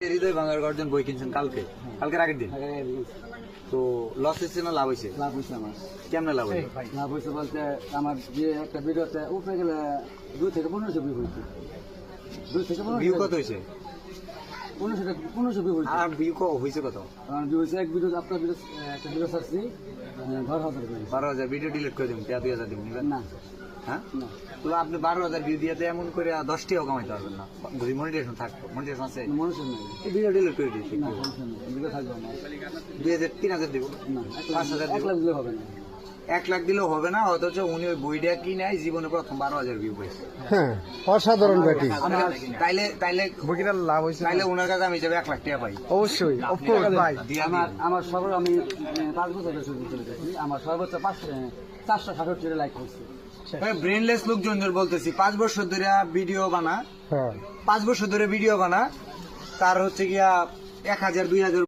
হৃদয় ভাঙার গর্জন বই কিনছেন কালকে? কালকের আগের দিন? তো লস হয়েছে না লাভ হয়েছে? লাভ হয়েছে আমার। কেমনে লাভ হয়েছে লাভ হয়েছে বলতে আমার যে একটা ভিডিওতে উপরে গেলে দুই থেকে পনেরোশো ভিউ হয়েছে। দুই থেকে ভিউ কত হয়েছে? পনেরোশো পনেরোশো ভিউ হয়েছে। আর ভিউ হয়েছে কত? হয়েছে এক ভিডিও আপনার একটা ছাড়ছি ঘর হাজার বারো হাজার ভিডিও ডিলিট করে দেবেন দুই হাজার দেবেন না। হ্যাঁ? তো আপনি বারো হাজার ভিউ দিয়ে এমন করে দশটিও কামাইতে পারবেন না। যদি মনিটেশন থাকতো মনিটেশন আছে? মানুষের নেই। ভিডিও ডিলিট করে না দুই হাজার তিন হাজার দেবো? না পাঁচ হাজার এক লাখ দিলে হবে না। এক লাখ দিলেও হবে না অথচ উনি ওই বইটা কিনে জীবনে প্রথম বারো হাজার ভিউ পেয়েছে। হ্যাঁ অসাধারণ ব্যাটিং। তাইলে তাইলে বইটার লাভ হয়েছে তাইলে ওনার কাছে আমি যাবে এক লাখ টাকা পাই। অবশ্যই আমার আমার সর্ব আমি পাঁচ বছর ধরে শুরু করে গেছি আমার সর্বোচ্চ পাঁচ চারশো সাতষট্টি লাইক করছে ব্রেনলেস লোকজন বলতেছি পাঁচ বছর ধরে ভিডিও বানা হ্যাঁ। পাঁচ বছর ধরে ভিডিও বানা তার হচ্ছে গিয়া এক হাজার দুই হাজার